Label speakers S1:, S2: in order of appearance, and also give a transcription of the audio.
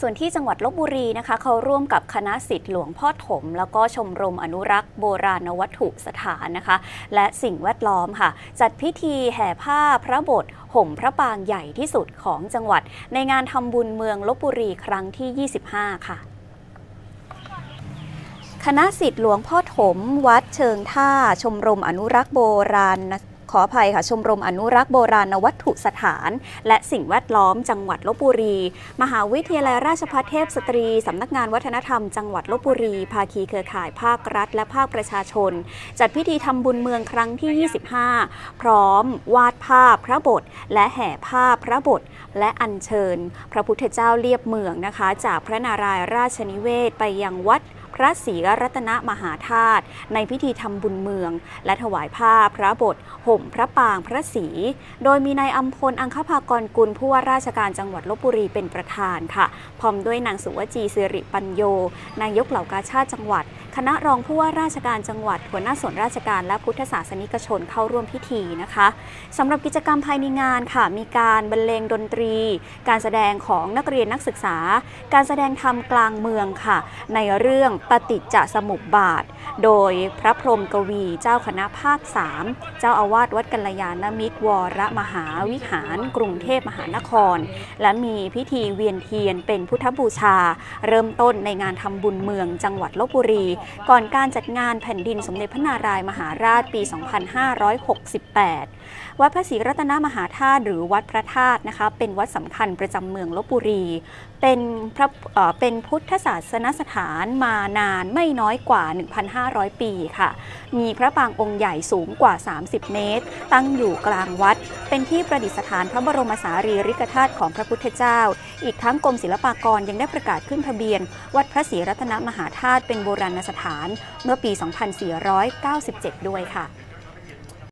S1: ส่วนที่จังหวัดลบบุรีนะคะ เขาร่วมกับคณะสิทธิ์หลวงพ่อถม แล้วก็ชมรมอนุรักษ์โบราณวัตถุสถานนะคะ และสิ่งแวดล้อมค่ะ จัดพิธีแห่ผ้าพระบทห่มพระปางใหญ่ที่สุดของจังหวัด ในงานทำบุญเมืองลบบุรีครั้งที่ 25 ค่ะคณะสิทธิ์หลวงพ่อถม วัดเชิงท่า ชมรมอนุรักษ์โบราณ ขออภัยค่ะ ชมรมอนุรักษ์โบราณวัตถุสถาน และสิ่งแวดล้อมจังหวัดลบบุรี มหาวิทยาลัยราชภัฏเทพสตรี สำนักงานวัฒนธรรมจังหวัดลบบุรี ภาคีเครือข่ายภาครัฐ และภาคประชาชน จัดพิธีทำบุญเมืองครั้งที่ 25 พร้อม วาดภาพพระบท และแห่ภาพพระบท และอัญเชิญ พระพุทธเจ้าเลียบเมืองนะคะ จากพระนารายณ์ราชนิเวศไปยังวัด พระศรีรัตนมหาธาตุในพิธีทำบุญเมือง และถวายผ้าพระบท ห่มพระปางพระศรีโดยมีนายอัมพลอังคภากรกุลผู้ว่าราชการจังหวัดลบบุรีเป็นประธานค่ะ พร้อมด้วยนางสุวจีสิริปัญโย นายกเหล่ากาชาติจังหวัด คณะรองผู้ว่าราชการจังหวัด หัวหน้าส่วนราชการและพุทธศาสนิกชนเข้าร่วมพิธีนะคะสำหรับกิจกรรมภายในงานค่ะ มีการบรรเลงดนตรี การแสดงของนักเรียนนักศึกษา การแสดงธรรมกลางเมืองค่ะ ในเรื่องปฏิจจสมุปบาท โดยพระพรหมกวีเจ้าคณะภาค 3 เจ้าอาวาสวัดกัลยาณมิตรวรมหาวิหาร กรุงเทพมหานคร และมีพิธีเวียนเทียนเป็นพุทธบูชา เริ่มต้นในงานทำบุญเมืองจังหวัดลบบุรี ก่อนการจัดงานแผ่นดินสมเด็จพระนารายมหาราชปี 2568 วัดพระศรีรัตนมหาธาตุหรือวัดพระธาตุนะคะเป็นวัดสำคัญประจำเมืองลบบุรี เป็นพระเเป็นพุทธศาสนสถานมานานไม่น้อยกว่า 1,500ปีค่ะ มีพระปางองค์ใหญ่สูงกว่า 30 เมตร ตั้งอยู่กลางวัด เป็นที่ประดิษฐานพระบรมสารีริกธาตุของพระพุทธเจ้า อีกทั้งกรมศิลปากรยังได้ประกาศขึ้นทะเบียน วัดพระศรีรัตนมหาธาตุเป็นโบราณสถาน เมื่อปี 2497 ด้วยค่ะ